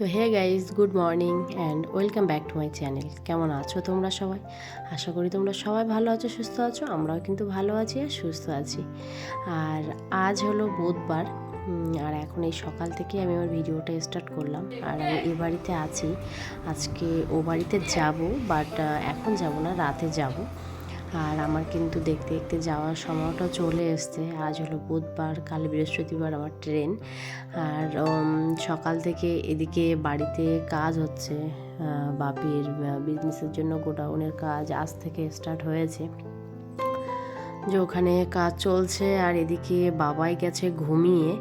তো hey guys good morning and welcome back to my channel. কেমন আছো তোমরা সবাই? আশা করি তোমরা সবাই ভালো আছো, সুস্থ আছো, আমরাও কিন্তু ভালো আছি আর সুস্থ আছি। আর আজ হলো বুধবার আর এখন এই সকাল থেকে আমি আমার ভিডিওটা স্টার্ট করলাম। আর আমি এ বাড়িতে আছি। আজকে ও বাড়িতে যাব বাট এখন যাব না, রাতে যাব। আর আমার কিন্তু দেখতে দেখতে যাওয়ার সময়টা চলে এসছে। আজ হলো বুধবার, কাল বৃহস্পতিবার আমার ট্রেন। আর সকাল থেকে এদিকে বাড়িতে কাজ হচ্ছে। বাপির বিজনেসের জন্য গোডাউনের কাজ আজ থেকে স্টার্ট হয়েছে। যে ওখানে কাজ চলছে আর এদিকে বাবাই গেছে ঘুমিয়ে।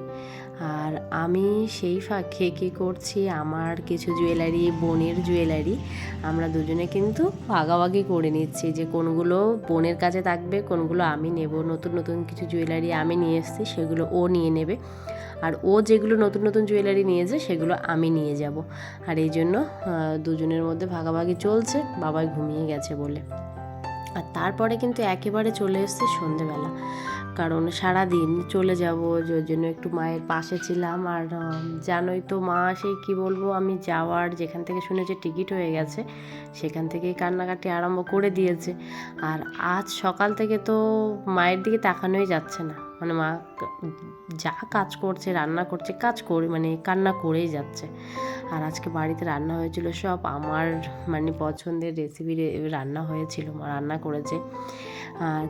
আর আমি সেই ফাঁকে কী করছি আমার কিছু জুয়েলারি বোনের জুয়েলারি আমরা দুজনে কিন্তু ভাগাভাগি করে নিচ্ছি যে কোনগুলো বোনের কাছে থাকবে, কোনগুলো আমি নেব। নতুন নতুন কিছু জুয়েলারি আমি নিয়ে এসেছি, সেগুলো ও নিয়ে নেবে। আর ও যেগুলো নতুন নতুন জুয়েলারি নিয়েছে, সেগুলো আমি নিয়ে যাব। আর এই জন্য দুজনের মধ্যে ভাগাভাগি চলছে, বাবাই ঘুমিয়ে গেছে বলে। আর তারপরে কিন্তু একেবারে চলে এসছে সন্ধেবেলা। কারণ সারা দিন চলে যাব, যে জন্য একটু মায়ের পাশে ছিলাম। আর জানোই তো মা সেই কি বলব, আমি যাওয়ার যেখান থেকে শুনেছি টিকিট হয়ে গেছে, সেখান থেকেই কান্নাকাটি আরম্ভ করে দিয়েছে। আর আজ সকাল থেকে তো মায়ের দিকে তাকানোই যাচ্ছে না। মানে মা যা কাজ করছে, রান্না করছে, কাজ করে মানে কান্না করেই যাচ্ছে। আর আজকে বাড়িতে রান্না হয়েছিল সব আমার মানে পছন্দের রেসিপি রান্না হয়েছিল, মা রান্না করেছে।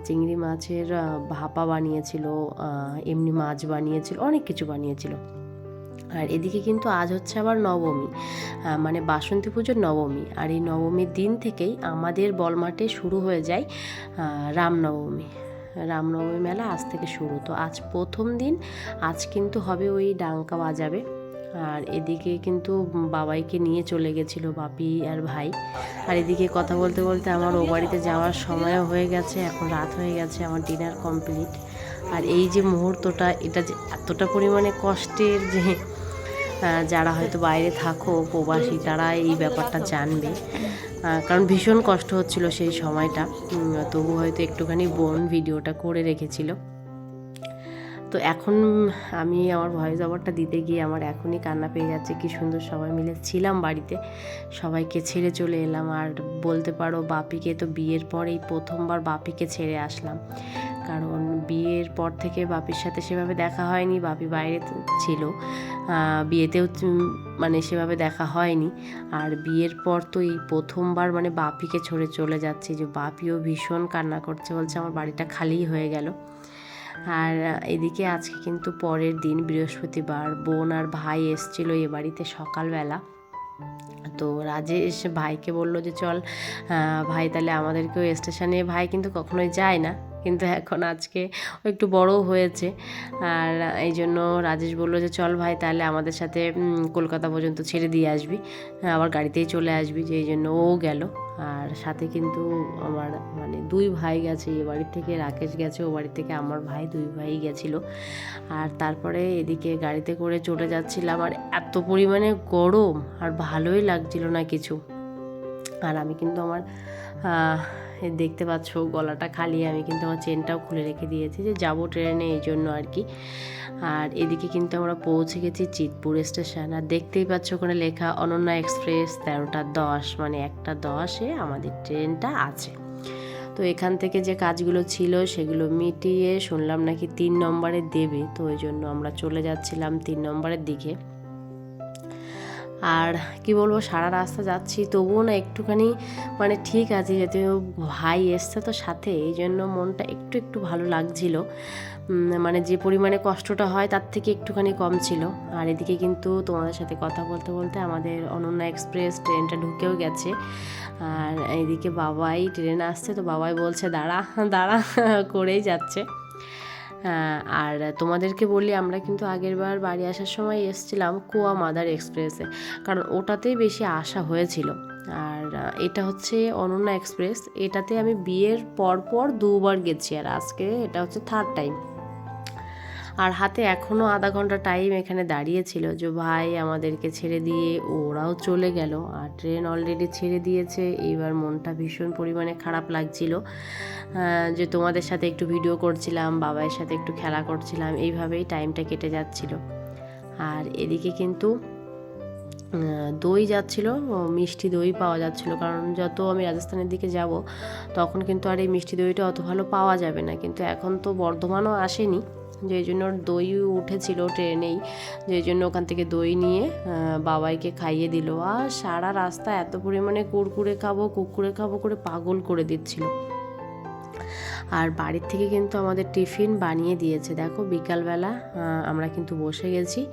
চিংড়ি মাছের ভাপা বানিয়েছিল এমনি মাছ বানিয়েছিল, অনেক কিছু বানিয়েছিল। আর এদিকে কিন্তু আজ হচ্ছে আবার নবমী। মানে বাসন্তী পুজোর নবমী। আর এই নবমীর দিন থেকেই আমাদের বলমাঠে শুরু হয়ে যায় রামনবমী রামনবমী মেলা আজ থেকে শুরু। তো আজ প্রথম দিন, আজ কিন্তু হবে ওই ডাঙ্কা বাজাবে। আর এদিকে কিন্তু বাবাইকে নিয়ে চলে গেছিল বাপি আর ভাই। আর এদিকে কথা বলতে বলতে আমার ও বাড়িতে যাওয়ার সময়ও হয়ে গেছে, এখন রাত হয়ে গেছে, আমার ডিনার কমপ্লিট আর এই যে মুহূর্তটা, এটা যে এতটা পরিমাণে কষ্টের যে যারা হয়তো বাইরে থাকো, প্রবাসী, তারা এই ব্যাপারটা জানবে। কারণ ভীষণ কষ্ট হচ্ছিল সেই সময়টা। তবু হয়তো একটুখানি বোন ভিডিওটা করে রেখেছিল। তো এখন আমি আমার ভয়েস ওভারটা দিতে গিয়ে আমার এখনই কান্না পেয়ে যাচ্ছে। কি সুন্দর সবাই মিলে ছিলাম বাড়িতে। সবাইকে ছেড়ে চলে এলাম। আর বলতে পারো, বাপিকে তো বিয়ের পরেই প্রথমবার বাপিকে ছেড়ে আসলাম। কারণ বিয়ের পর থেকে বাপির সাথে সেভাবে দেখা হয়নি। বাপি বাইরে ছিল। বিয়েতেও মানে সেভাবে দেখা হয়নি। আর বিয়ের পর তো এই প্রথমবার মানে বাপিকে ছড়ে চলে যাচ্ছে। যে বাপিও ভীষণ কান্না করছে। বলছে, আমার বাড়িটা খালিই হয়ে গেল। আর এদিকে আজকে কিন্তু পরের দিন বৃহস্পতিবার বোন আর ভাই এসছিল এ বাড়িতে সকালবেলা। তো রাজেশ ভাইকে বলল যে, চল ভাই তাহলে আমাদেরকেও স্টেশনে ভাই কিন্তু কখনোই যায় না। কিন্তু এখন আজকে ও একটু বড় হয়েছে। আর এই জন্য রাজেশ বলল যে, চল ভাই, তাহলে আমাদের সাথে কলকাতা পর্যন্ত ছেড়ে দিয়ে আসবি। আবার গাড়িতেই চলে আসবি। যে, এই জন্য ও গেল। আর সাথে কিন্তু আমার মানে দুই ভাই গেছে। এ বাড়ি থেকে রাকেশ গেছে, ও বাড়ি থেকে আমার ভাই, দুই ভাই গেছিল। আর তারপরে এদিকে গাড়িতে করে চলে যাচ্ছিলাম। আর এত পরিমাণে গরম, আর ভালোই লাগছিল না কিছু। আর আমি কিন্তু আমার দেখতে পাচ্ছ গলাটা খালি। আমি কিন্তু আমার চেনটাও খুলে রেখে দিয়েছি যে যাব ট্রেনে এই জন্য আর কি। আর এদিকে কিন্তু আমরা পৌঁছে গেছি চিতপুর স্টেশন। আর দেখতেই পাচ্ছ ওখানে লেখা অনন্যা এক্সপ্রেস তেরোটা দশ মানে একটা দশে আমাদের ট্রেনটা আছে। তো এখান থেকে যে কাজগুলো ছিল সেগুলো মিটিয়ে শুনলাম নাকি তিন নম্বরে দেবে, তো ওই জন্য আমরা চলে যাচ্ছিলাম তিন নম্বরের দিকে। আর কি বলব, সারা রাস্তা যাচ্ছি, তবুও না একটুখানি মানে ঠিক আছে যেহেতু ভাই এসছে তো সাথে, এই জন্য মনটা একটু একটু ভালো লাগছিল। মানে যে পরিমাণে কষ্টটা হয় তার থেকে একটুখানি কম ছিল। আর এদিকে কিন্তু তোমাদের সাথে কথা বলতে বলতে আমাদের অনন্যা এক্সপ্রেস ট্রেনটা ঢুকেও গেছে। আর এদিকে বাবাই ট্রেন আসছে, তো বাবাই বলছে, দাঁড়া দাঁড়া, করেই যাচ্ছে। আর তোমাদেরকে বলি, আমরা কিন্তু আগের বার বাড়ি আসার সময় এসেছিলাম কুয়া মাদার এক্সপ্রেসে, কারণ ওটাতেই বেশি আশা হয়েছিল। আর এটা হচ্ছে অনন্যা এক্সপ্রেস, এটাতে আমি বিয়ের পর পর দুবার গেছি, আর আজকে এটা হচ্ছে থার্ড টাইম আর হাতে এখনও আধা ঘণ্টা টাইম এখানে দাঁড়িয়েছিল যে, ভাই, আমাদেরকে ছেড়ে দিয়ে ওরাও চলে গেল। আর ট্রেন অলরেডি ছেড়ে দিয়েছে। এইবার মনটা ভীষণ পরিমাণে খারাপ লাগছিল। যে তোমাদের সাথে একটু ভিডিও করছিলাম বাবাইয়ের সাথে একটু খেলা করছিলাম, এইভাবেই টাইমটা কেটে যাচ্ছিল। আর এদিকে কিন্তু দই যাচ্ছিল মিষ্টি দই পাওয়া যাচ্ছিল। কারণ যত আমি রাজস্থানের দিকে যাব, তখন কিন্তু আর এই মিষ্টি দইটা অত ভালো পাওয়া যাবে না। কিন্তু এখন তো বর্ধমানও আসেনি, যেই জন্য দই উঠেছিল ট্রেনেই। যেই জন্য ওখান থেকে দই নিয়ে বাবাইকে খাইয়ে দিল। আর সারা রাস্তা এত পরিমাণে কুরকুরে খাব কুকুরে খাব করে পাগল করে দিচ্ছিল। আর বাড়ির থেকে কিন্তু আমাদের টিফিন বানিয়ে দিয়েছে। দেখো বিকালবেলা আমরা কিন্তু বসে গেছি।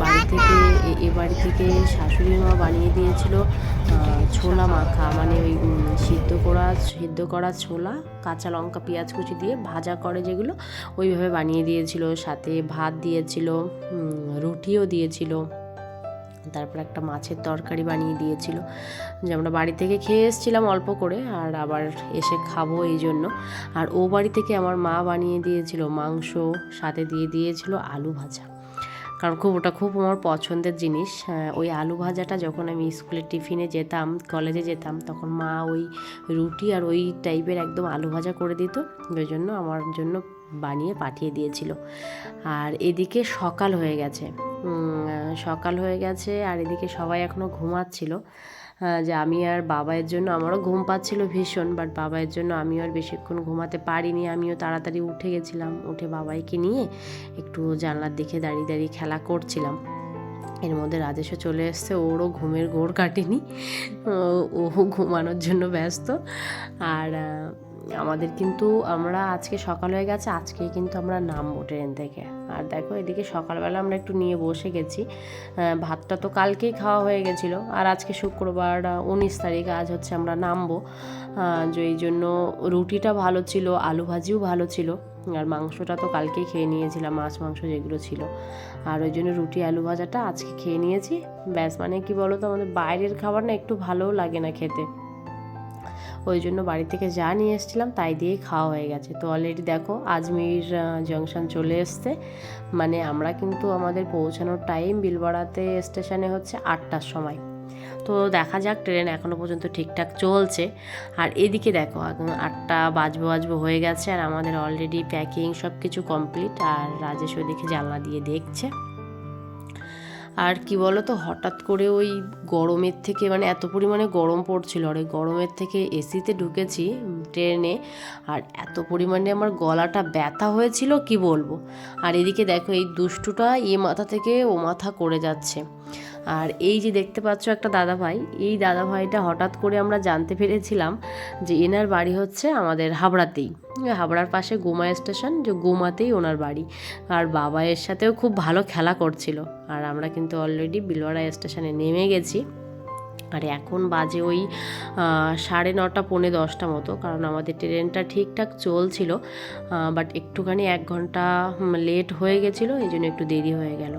বাড়ি থেকে, এ- বাড়ি থেকে শাশুড়ি মা বানিয়ে দিয়েছিল ছোলা মাখা মানে ওই সিদ্ধ করা সিদ্ধ করা ছোলা, কাঁচা লঙ্কা, পেঁয়াজ কুচি দিয়ে ভাজা করে যেগুলো ওইভাবে বানিয়ে দিয়েছিল। সাথে ভাত দিয়েছিল রুটিও দিয়েছিল। তারপর একটা মাছের তরকারি বানিয়ে দিয়েছিল। যে আমরা বাড়ি থেকে খেয়ে এসেছিলাম অল্প করে আর আবার এসে খাব এই জন্য। আর ও বাড়ি থেকে আমার মা বানিয়ে দিয়েছিল মাংস, সাথে দিয়ে দিয়েছিল আলু ভাজা। কারণ খুব, ওটা খুব আমার পছন্দের জিনিস। ওই আলু ভাজাটা যখন আমি স্কুলের টিফিনে যেতাম, কলেজে যেতাম, তখন মা ওই রুটি আর ওই টাইপের একদম আলু ভাজা করে দিত। ওই জন্য আমার জন্য বানিয়ে পাঠিয়ে দিয়েছিল। আর এদিকে সকাল হয়ে গেছে। সকাল হয়ে গেছে আর এদিকে সবাই এখনও ঘুমাচ্ছিল। যে আমি আর বাবাইয়ের জন্য, আমারও ঘুম পাচ্ছিল ভীষণ বাট বাবাইয়ের জন্য আমিও আর বেশিক্ষণ ঘুমাতে পারিনি। আমিও তাড়াতাড়ি উঠে গেছিলাম, উঠে বাবাইকে নিয়ে একটু জানলার দিকে দাঁড়িয়ে দাঁড়িয়ে খেলা করছিলাম। এর মধ্যে রাজেশও চলে এসছে, ওরও ঘুমের ঘোর কাটেনি। ও- ঘুমানোর জন্য ব্যস্ত। আর আমাদের কিন্তু আমরা আজকে সকাল হয়ে গেছে, আজকেই কিন্তু আমরা নামবো ট্রেন থেকে। আর দেখো, এদিকে সকালবেলা আমরা একটু নিয়ে বসে গেছি। ভাতটা তো কালকেই খাওয়া হয়ে গেছিল। আর আজকে শুক্রবার উনিশ তারিখ, আজ হচ্ছে আমরা নামবো। যে এই জন্য রুটিটা ভালো ছিল, আলু ভাজিও ভালো ছিল। আর মাংসটা তো কালকেই খেয়ে নিয়েছিলাম, মাছ, মাংস যেগুলো ছিল। আর ওই জন্য রুটি, আলু ভাজাটা আজকে খেয়ে নিয়েছি। ব্যাস মানে কি বলো তো আমাদের বাইরের খাবার না একটু ভালোও লাগে না খেতে। ওই জন্য বাড়ি থেকে যা নিয়ে এসেছিলাম তাই দিয়েই খাওয়া হয়ে গেছে। তো অলরেডি দেখো আজমির জংশন চলে এসছে। মানে আমরা কিন্তু আমাদের পৌঁছানোর টাইম বিলবাড়াতে স্টেশনে হচ্ছে আটটার সময়। তো দেখা যাক ট্রেন এখনও পর্যন্ত ঠিকঠাক চলছে। আর এদিকে দেখো, এখন আটটা বাজবো বাজবো হয়ে গেছে। আর আমাদের অলরেডি প্যাকিং সব কিছু কমপ্লিট আর রাজেশ ওদিকে জানলা দিয়ে দেখছে। আর কি বলো তো হঠাৎ করে ওই গরমের থেকে মানে এত পরিমাণে গরম পড়ছিল, আর গরমের থেকে এসিতে ঢুকেছি ট্রেনে, আর এত পরিমাণে আমার গলাটা ব্যথা হয়েছিল, কি বলব? আর এদিকে দেখো, এই দুষ্টুটা এ মাথা থেকে ও মাথা করে যাচ্ছে। আর এই যে দেখতে পাচ্ছ একটা দাদা ভাই এই দাদা ভাইটা হঠাৎ করে আমরা জানতে পেরেছিলাম যে এনার বাড়ি হচ্ছে আমাদের হাবড়াতেই। হাবড়ার পাশে গোমা স্টেশন, যে গোমাতেই ওনার বাড়ি। আর বাবা এর সাথেও খুব ভালো খেলা করছিল। আর আমরা কিন্তু অলরেডি বিলওয়াড়া স্টেশনে নেমে গেছি। আর এখন বাজে ওই সাড়ে নটা, পৌনে দশটা মতো, কারণ আমাদের ট্রেনটা ঠিকঠাক চলছিল। বাট একটুখানি এক ঘণ্টা লেট হয়ে গেছিল এই জন্য একটু দেরি হয়ে গেল।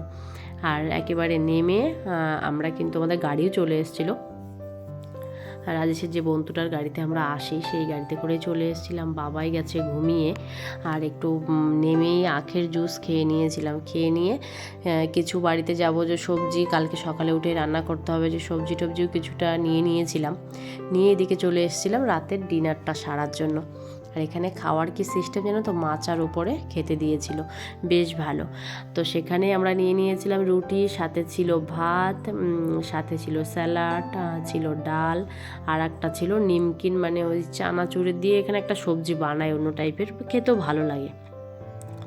আর একেবারে নেমে আমরা কিন্তু আমাদের গাড়িও চলে এসেছিল। রাজেশের যে বন্ধুটার গাড়িতে আমরা আসি, সেই গাড়িতে করে চলে এসেছিলাম। বাবাই গেছে ঘুমিয়ে আর একটু নেমেই আখের জুস খেয়ে নিয়েছিলাম। খেয়ে নিয়ে কিছু বাড়িতে যাব যে সবজি, কালকে সকালে উঠে রান্না করতে হবে যে সবজি টবজিও কিছুটা নিয়ে নিয়েছিলাম। নিয়ে এদিকে চলে এসেছিলাম রাতের ডিনারটা সারার জন্য। আর এখানে খাওয়ার কি সিস্টেম যেন তো মাচার উপরে খেতে দিয়েছিল। বেশ ভালো। তো সেখানে আমরা নিয়ে নিয়েছিলাম রুটি, সাথে ছিল ভাত সাথে ছিল স্যালাড ছিল ডাল, আর একটা ছিল নিমকিন মানে ওই চানাচুরে দিয়ে এখানে একটা সবজি বানায় অন্য টাইপের খেতেও ভালো লাগে।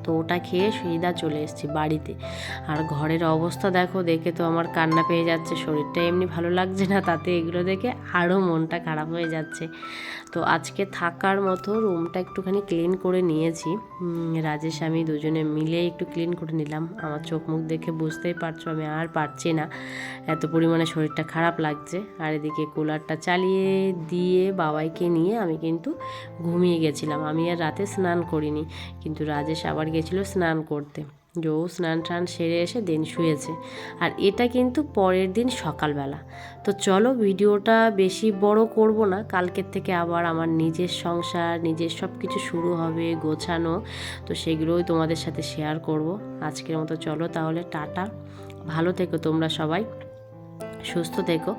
তো ওটা খেয়ে সুবিধা চলে এসেছি বাড়িতে। আর ঘরের অবস্থা দেখো, দেখে তো আমার কান্না পেয়ে যাচ্ছে, শরীরটা এমনি ভালো লাগছে না, তাতে এগুলো দেখে আরও মনটা খারাপ হয়ে যাচ্ছে। তো আজকে থাকার মতো রুমটা একটুখানি ক্লিন করে নিয়েছি। রাজেশ, আমি দুজনে মিলে একটু ক্লিন করে নিলাম। আমার চোখ মুখ দেখে বুঝতেই পারছ, আমি আর পারছি না। এত পরিমাণে শরীরটা খারাপ লাগছে। আর এদিকে কুলারটা চালিয়ে দিয়ে বাবাইকে নিয়ে আমি কিন্তু ঘুমিয়ে গেছিলাম। আমি আর রাতে স্নান করিনি। কিন্তু রাজেশ আবার গেছিল স্নান করতে। যে ও স্নান টান সেরে এসে দিন শুয়েছে। আর এটা কিন্তু পরের দিন সকালবেলা। তো চলো ভিডিওটা বেশি বড় করব না, কালকের থেকে আবার আমার নিজের সংসার, নিজের সব কিছু শুরু হবে গোছানো। তো সেগুলোই তোমাদের সাথে শেয়ার করব। আজকের মতো চলো তাহলে, টাটা। ভালো থেকো তোমরা সবাই। সুস্থ থেকো।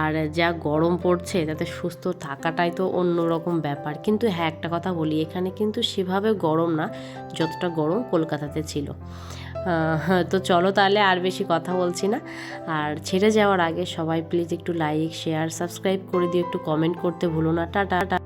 আর যা গরম পড়ছে, তাতে সুস্থ থাকাটাই তো অন্যরকম ব্যাপার। কিন্তু হ্যাঁ একটা কথা বলি, এখানে কিন্তু সেভাবে গরম না, যতটা গরম কলকাতাতে ছিল। তো চলো তাহলে আর বেশি কথা বলছি না। আর ছেড়ে যাওয়ার আগে সবাই প্লিজ একটু লাইক শেয়ার সাবস্ক্রাইব করে দিও, একটু কমেন্ট করতে ভুলো না। টাটা।